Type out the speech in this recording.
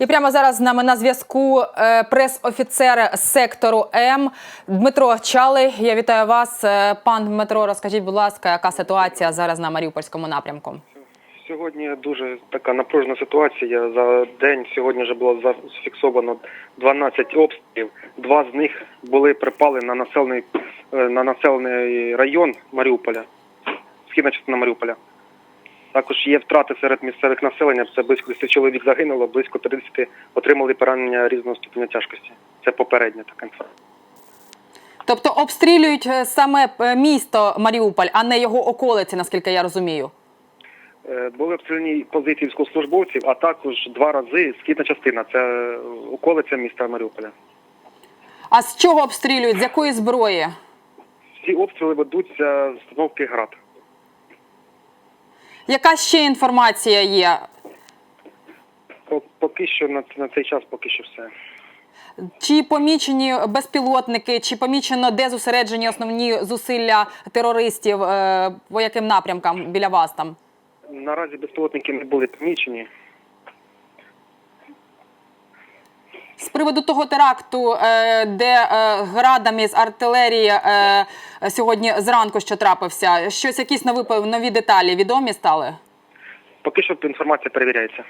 І прямо зараз з нами на зв'язку е, прес-офіцер сектору М Дмитро Чалий. Я вітаю вас, Е, пан Дмитро. Розкажіть, будь ласка, яка ситуація зараз на Маріупольському напрямку? Сьогодні дуже така напружена ситуація. За день сьогодні вже було зафіксовано 12 обстрілів. Два з них були припали на населений е, на населений район Маріуполя, східна частина Маріуполя. Також є втрати серед місцевих населення. Це близько 10 чоловік загинуло, близько 30 отримали поранення різного ступеня тяжкості. Це попередня така інформація. Тобто обстрілюють е, саме е, місто Маріуполь, а не його околиці, наскільки я розумію. Е, Були обстріляні позиції військовослужбовців, а також два рази східна частина. Це околиця міста Маріуполя. А з чого обстрілюють? З якої зброї? Всі обстріли ведуться з установки град. Яка ще інформація є? Поки що на, на цей час поки що все. Чи помічені безпілотники, чи помічено де зосереджені основні зусилля терористів? е, По яким напрямкам біля вас там? Наразі безпілотники не були помічені. Приводу того теракту, е, де е, градами з артилерії е, сьогодні зранку що трапився, щось якісь нові нові деталі відомі стали? Поки що інформація перевіряється.